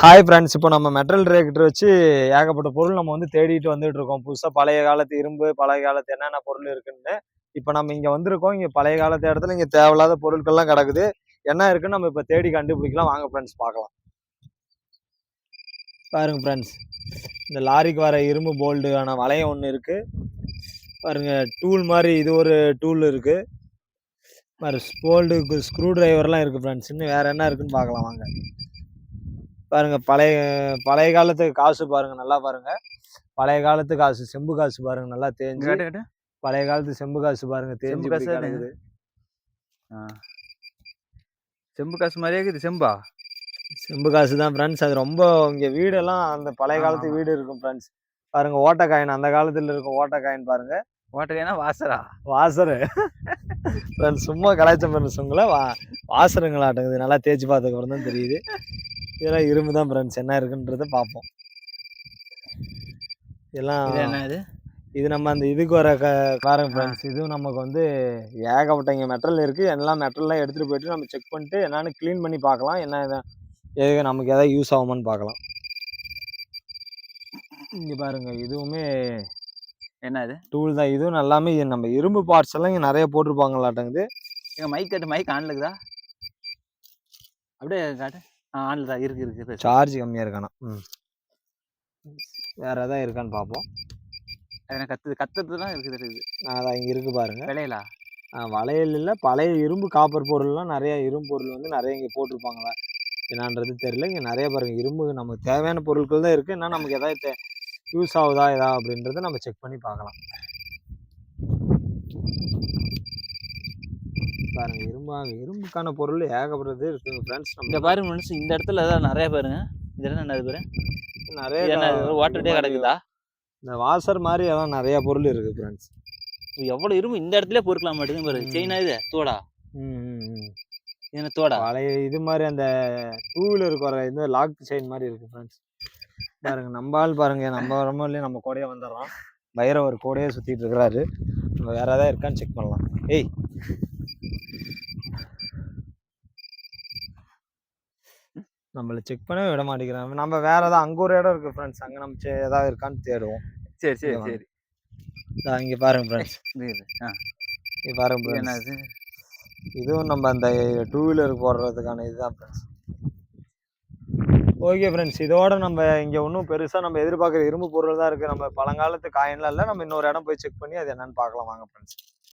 Hi friends இப்போ நம்ம metal ரேக்கிட்ட வச்சு ஏகப்பட்ட பொருள் நம்ம வந்து தேடிட்டு வந்துட்டு இருக்கோம். புதுசாக பழைய காலத்து இரும்பு பழைய காலத்து என்னென்ன பொருள் இருக்குன்னு. இப்போ நம்ம இங்கே வந்திருக்கோம். இங்கே பழைய காலத்து இடத்துல இங்கே தேவையில்லாத பொருட்கள்லாம் கிடக்குது. என்ன இருக்குன்னு நம்ம இப்போ தேடி கண்டுபிடிக்கலாம். வாங்க ஃப்ரெண்ட்ஸ் பார்க்கலாம். பாருங்க ஃப்ரெண்ட்ஸ் இந்த லாரிக்கு வர இரும்பு போல்டுக்கான வளையம் ஒன்று இருக்குது பாருங்க டூல் மாதிரி இது ஒரு டூல் இருக்குது பாரு போல்டு ஸ்க்ரூ ட்ரைவர்லாம் இருக்குது ஃப்ரெண்ட்ஸ் இன்னும் வேறு என்ன இருக்குன்னு பார்க்கலாம். வாங்க. பாருங்க பழைய பழைய காலத்து காசு பாருங்க நல்லா பாருங்க. பழைய காலத்து காசு செம்பு காசு பாருங்க நல்லா தேஞ்சு. பழைய காலத்து செம்பு காசு பாருங்க தேஞ்சு காசு கிடக்குது. செம்பு காசு மாதிரியே இருக்குது செம்பா? செம்பு காசு தான் ஃப்ரெண்ட்ஸ் அது ரொம்ப இங்க வீடெல்லாம் அந்த பழைய காலத்து. வீடு இருக்கும் ஃப்ரெண்ட்ஸ் பாருங்க ஓட்டக்காயின் அந்த காலத்துல இருக்கும் ஓட்டக்காயின் பாருங்க. ஓட்டகைனா வாசரா வாசரு ஃப்ரெண்ட்ஸ் சும்மா கலாய்ச்ச ஃப்ரெண்ட்ஸ் உங்களை வா வாசருங்களாட்டுங்குது நல்லா தேய்ச்சி பார்த்ததுக்கு அப்புறம் தான் தெரியுது. இதெல்லாம் இரும்பு தான் ஃப்ரெண்ட்ஸ் என்ன இருக்குன்றத பார்ப்போம். இதெல்லாம் இது என்ன இது? இது நம்ம அந்த இதுக்கு வர க காரம் ஃப்ரெண்ட்ஸ் இதுவும் நமக்கு வந்து ஏகப்பட்ட இங்கே மெட்டல் இருக்குது எல்லாம் மெட்டல்லாம் எடுத்துகிட்டு போயிட்டு நம்ம செக் பண்ணிட்டு என்னன்னு க்ளீன் பண்ணி பார்க்கலாம். என்ன எது நமக்கு எதாவது யூஸ் ஆகுமான்னு பார்க்கலாம். இங்கே பாருங்க இதுவுமே என்ன இது? டூல் தான். இதுவும் எல்லாமே இது நம்ம இரும்பு பார்ட்ஸ் எல்லாம் இங்கே நிறைய போட்டிருப்பாங்களாட்டங்குது எங்க மைக் கட்டு மைக் ஆன்ல இருக்குதா? அப்படியே காட்டு. ஆன்ல தான் இருக்கு இருக்கு இருக்கு சார்ஜ் கம்மியாக இருக்கானா? ம். வேறு எதாவது இருக்கான்னு பார்ப்போம் எனக்கு கத்து கத்துறது தான் இருக்குது இருக்குது. நான் அதான் இங்கே இருக்குது பாருங்க. விலையிலா ஆ, வளையல் இல்லை பழைய இரும்பு காப்பர் பொருள்லாம் நிறைய இரும்பு பொருள் வந்து நிறைய இங்கே போட்டிருப்பாங்களா? என்னன்றது தெரியல. இங்கே நிறைய பாருங்க இரும்பு நமக்கு தேவையான பொருட்கள் தான் இருக்குது என்ன நமக்கு எதாவது யூஸ் ஆகுதா ஏதா அப்படின்றத நம்ம செக் பண்ணி பார்க்கலாம். பாருங்க இரும்பாங்க. இரும்புக்கான பொருள் ஏகப்பட்டது இருக்குங்க ஃப்ரெண்ட்ஸ் நம்ம பாருங்க மனுஷன் இந்த இடத்துல தான் நிறைய பாருங்க. இது என்ன என்னது பாரு? நிறைய மாதிரி கிடக்குதா? இந்த வாசர் மாதிரி அதான் நிறைய பொருள் இருக்கு ஃப்ரெண்ட்ஸ் எவ்வளவு இரும்பு? இந்த இடத்துல பொறுக்கலாம் மாட்டேங்குது பாரு. செயினா இது? தோடா? என்ன தோடா? பழைய இது மாதிரி அந்த டூ வீலருக்கு வர இது லாக் செயின் மாதிரி இருக்கு ஃப்ரெண்ட்ஸ் பாருங்க நம்ம ஆள் பாருங்க. நம்ம வரமோ இல்லையா நம்ம கூடயே வந்துடுறோம். பைரவர் கூடயே சுத்திட்டு இருக்கிறாரு. நம்ம வேற ஏதாவது இருக்கான்னு செக் பண்ணலாம். ஏய் நம்மள செக் பண்ணவே விட மாட்டேங்கிறாங்க. நம்ம வேற ஏதாவது அங்க ஒரு இடம் இருக்கு ஃப்ரெண்ட்ஸ் அங்க நம்ம ஏதாவது இருக்கான்னு தேடுவோம். சரி சரி. சரி. இங்க பாருங்க ஃப்ரெண்ட்ஸ் இங்க பாருங்க இது என்ன friends. இது இதுவும் நம்ம அந்த டூ வீலர் போடுறதுக்கான இதுதான் ஃப்ரெண்ட்ஸ் ஓகே ஃப்ரெண்ட்ஸ் இதோட நம்ம இங்கே ஒன்றும் பெருசாக நம்ம எதிர்பார்க்குற இரும்பு பொருள் தான் இருக்குது நம்ம பழங்காலத்து காயின்லாம் இல்லை. நம்ம இன்னொரு இடம் போய் செக் பண்ணி அது என்னன்னு பார்க்கலாம். வாங்க ஃப்ரெண்ட்ஸ்